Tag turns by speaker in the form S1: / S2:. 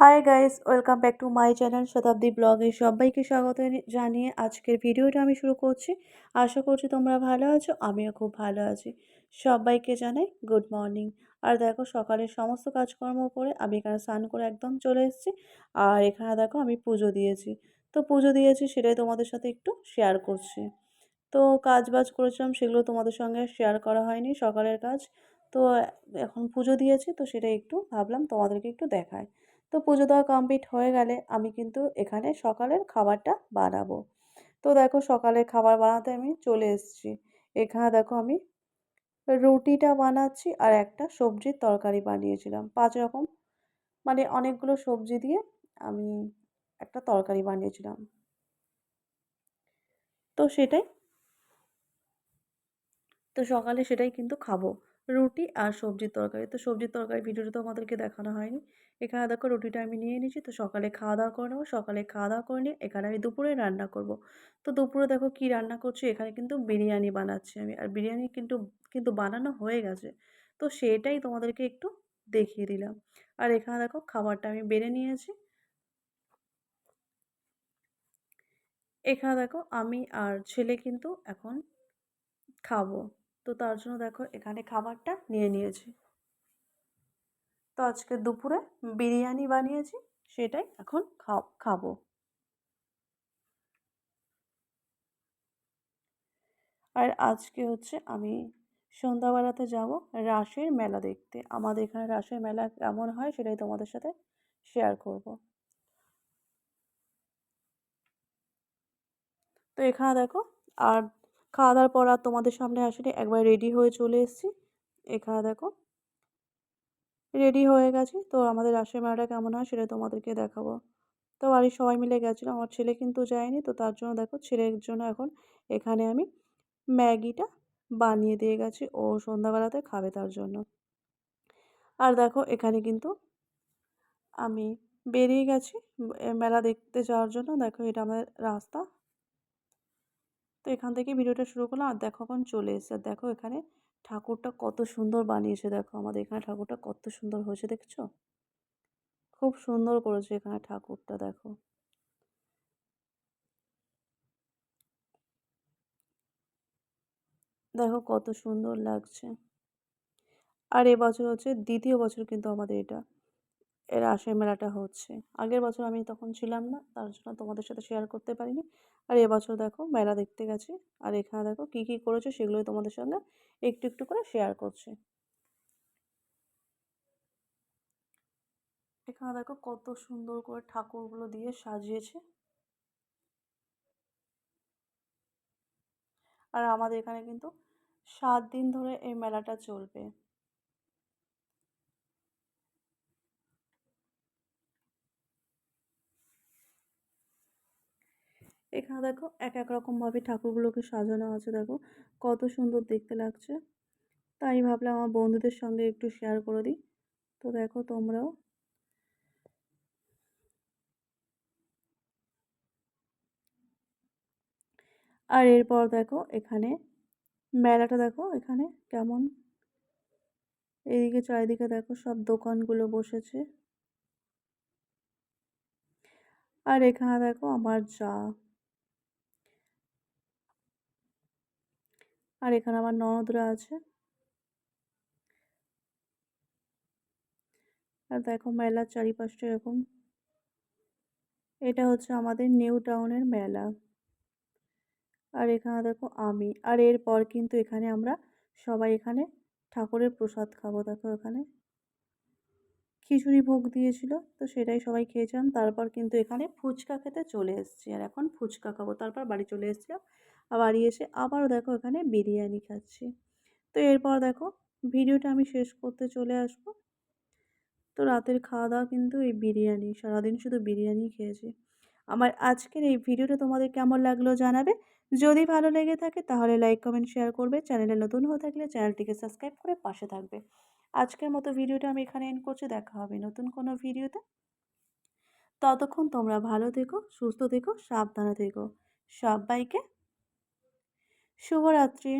S1: Hi guys welcome back to my channel Shatabdi ব্লগে সবাইকে স্বাগত জানিয়ে আজকের ভিডিওটা আমি শুরু করছি। আশা করছি তোমরা ভালো আছো, আমিও খুব ভালো আছি। সবাইকে জানাই গুড মর্নিং আর দেখো সকালের সমস্ত কাজকর্ম করে আমি এখানে স্নান করে একদম চলে এসেছি। আর এখানে দেখো আমি পুজো দিয়েছি। তো পুজো দিয়েছি সেটাই তোমাদের সাথে একটু শেয়ার করছি। তো কাজ বাজ করেছিলাম সেগুলো তোমাদের সঙ্গে শেয়ার করা হয়নি সকালের কাজ। তো এখন পুজো দিয়েছি, তো সেটা একটু ভাবলাম তোমাদেরকে একটু দেখায় তো পুজো দেওয়া কমপ্লিট হয়ে গেলে আমি কিন্তু এখানে সকালের খাবারটা বানাবো। তো দেখো সকালের খাবার বানাতে আমি চলে এসেছি। এখানে দেখো আমি রুটিটা বানাচ্ছি আর একটা সবজির তরকারি বানিয়েছিলাম। পাঁচ রকম মানে অনেকগুলো সবজি দিয়ে আমি একটা তরকারি বানিয়েছিলাম। তো সেটাই, তো সকালে সেটাই কিন্তু খাব। রুটি আর সবজির তরকারি। তো সবজির তরকারি ভিডিওটা তো আমাদেরকে দেখানো হয়নি। এখানে দেখো রুটিটা আমি নিয়ে নিয়েছি। তো সকালে খাওয়া দাওয়া করে নেব। সকালে খাওয়া দাওয়া করে নিয়ে এখানে আমি দুপুরে রান্না করব। তো দুপুরে দেখো কি রান্না করছি? এখানে কিন্তু বিরিয়ানি বানাচ্ছি আমি। আর বিরিয়ানি কিন্তু কিন্তু বানানো হয়ে গেছে। তো সেটাই তোমাদেরকে একটু দেখিয়ে দিলাম। আর এখানে দেখো খাবারটা আমি বেড়ে নিয়েছি। এখানে দেখো আমি আর ছেলে কিন্তু এখন খাব। তো তার জন্য দেখো এখানে খাবারটা নিয়ে নিয়েছি। তো আজকে দুপুরে বিরিয়ানি বানিয়েছি, সেটাই এখন খাব। আর আজকে হচ্ছে আমি সন্ধ্যাবেলাতে যাব রাসের মেলা দেখতে। আমাদের এখানে রাসের মেলা কেমন হয় সেটাই তোমাদের সাথে শেয়ার করব। তো এখানে দেখো আর খাওয়া দাওয়ার পর আর তোমাদের সামনে আসেনি একবার রেডি হয়ে চলে এসেছি। এখানে দেখো। রেডি হয়ে গেছি। তো আমাদের রাসের মেলাটা কেমন হয় সেটা তোমাদেরকে দেখাবো। তো বাড়ির সবাই মিলে গেছিলাম আমার ছেলে কিন্তু যায়নি। তো তার জন্য দেখো ছেলের জন্য এখন এখানে আমি ম্যাগিটা বানিয়ে দিয়ে গেছি। ও সন্ধ্যাবেলাতে খাবে তার জন্য। আর দেখো এখানে কিন্তু আমি বেরিয়ে গেছি। মেলা দেখতে যাওয়ার জন্য। দেখো এটা আমাদের রাস্তা। তো এখান থেকে ভিডিওটা শুরু করলাম আর দেখো এখন চলে এসে দেখো এখানে ঠাকুরটা কত সুন্দর বানিয়েছে দেখো। আমাদের এখানে ঠাকুরটা কত সুন্দর হয়েছে দেখছ? খুব সুন্দর করেছে এখানে ঠাকুরটা দেখো। দেখো কত সুন্দর লাগছে। আর এবছর হচ্ছে দ্বিতীয় বছর কিন্তু আমাদের এটা। এর আশায় মেলাটা হচ্ছে। আগের বছর আমি তখন ছিলাম না, তার জন্য তোমাদের সাথে শেয়ার করতে পারিনি। আর এবছর দেখো মেলা দেখতে গেছি, আর এখানে দেখো কী কী করেছে সেগুলোই তোমাদের সঙ্গে একটু একটু করে শেয়ার করছি। এখানে দেখো কত সুন্দর করে ঠাকুরগুলো দিয়ে সাজিয়েছে। আর আমাদের এখানে কিন্তু সাত দিন ধরে এই মেলাটা চলবে। এখানে দেখো এক এক রকমভাবে ঠাকুরগুলোকে সাজানো আছে দেখো। কত সুন্দর দেখতে লাগছে। তাই ভাবলাম আমার বন্ধুদের সঙ্গে একটু শেয়ার করে দিই। তো দেখো তোমরাও। আর এরপর দেখো এখানে মেলাটা দেখো এখানে কেমন। এদিকে চারিদিকে দেখো সব দোকানগুলো বসেছে। আর এখানে দেখো আমার যা। আর এখানে আমার ননদরা আছে। আর দেখো মেলার চারিপাশটা এরকম। এটা হচ্ছে আমাদের নিউ টাউনের মেলা। আর এখানে দেখো আমি। আর এরপর কিন্তু এখানে আমরা সবাই এখানে ঠাকুরের প্রসাদ খাব। দেখো এখানে খিচুড়ি ভোগ দিয়েছিল, তো সেটাই সবাই খেয়েছিলাম। তারপর কিন্তু এখানে ফুচকা খেতে চলে এসেছি। আর এখন ফুচকা খাব। তারপর বাড়ি চলে এসেছিলাম। বাড়ি এসে আবারও দেখো এখানে বিরিয়ানি খাচ্ছি। তো এরপর দেখো ভিডিওটা আমি শেষ করতে চলে আসব। তো রাতের খাওয়া দাওয়া কিন্তু এই বিরিয়ানি, সারাদিন শুধু বিরিয়ানি খেয়েছি। আমার আজকের এই ভিডিওটা তোমাদের কেমন লাগল জানাবে? যদি ভালো লেগে থাকে তাহলে লাইক, কমেন্ট, শেয়ার করবে। চ্যানেলে নতুন হয়ে থাকলে চ্যানেলটিকে সাবস্ক্রাইব করে পাশে থাকবে। আজকের মতো ভিডিওটা আমি এখানে এন্ড করছি। দেখা হবে নতুন কোনো ভিডিওতে। ততক্ষণ তোমরা ভালো থেকো, সুস্থ থেকো, সাবধানে থেকো। সবাইকে শুভরাত্রি।